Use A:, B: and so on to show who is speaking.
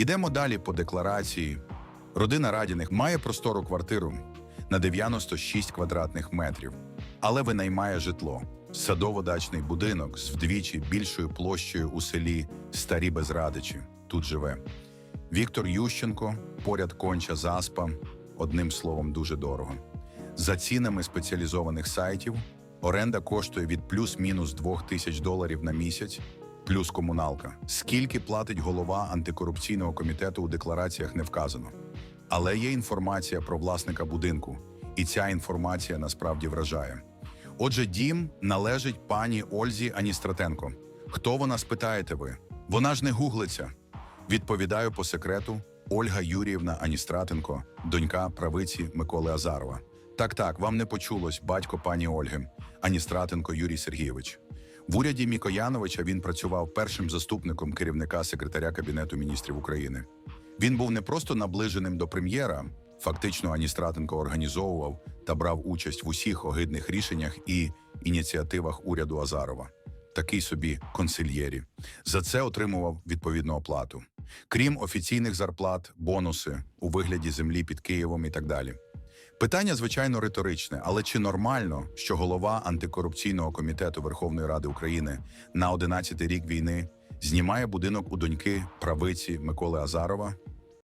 A: Ідемо далі по декларації. Родина Радіних має простору квартиру на 96 квадратних метрів, але винаймає житло. Садово-дачний будинок з вдвічі більшою площею у селі Старі Безрадичі. Тут живе. Віктор Ющенко, поряд конча заспа, одним словом, дуже дорого. За цінами спеціалізованих сайтів оренда коштує від плюс-мінус 2 тисяч доларів на місяць, плюс комуналка. Скільки платить голова антикорупційного комітету у деклараціях не вказано. Але є інформація про власника будинку, і ця інформація насправді вражає. Отже, дім належить пані Ользі Аністратенко. Хто вона спитаєте ви? Вона ж не гуглиться. Відповідаю по секрету Ольга Юріївна Аністратенко, донька правиці Миколи Азарова. Так, так, вам не почулось батько пані Ольги, Аністратенко Юрій Сергійович. В уряді Мікояновича він працював першим заступником керівника секретаря Кабінету міністрів України. Він був не просто наближеним до прем'єра, фактично Аністратенко організовував та брав участь в усіх огидних рішеннях і ініціативах уряду Азарова. Такий собі консильєрі. За це отримував відповідну оплату. Крім офіційних зарплат, бонуси у вигляді землі під Києвом і так далі. Питання, звичайно, риторичне, але чи нормально, що голова антикорупційного комітету Верховної Ради України на 11-й рік війни знімає будинок у доньки правиці Миколи Азарова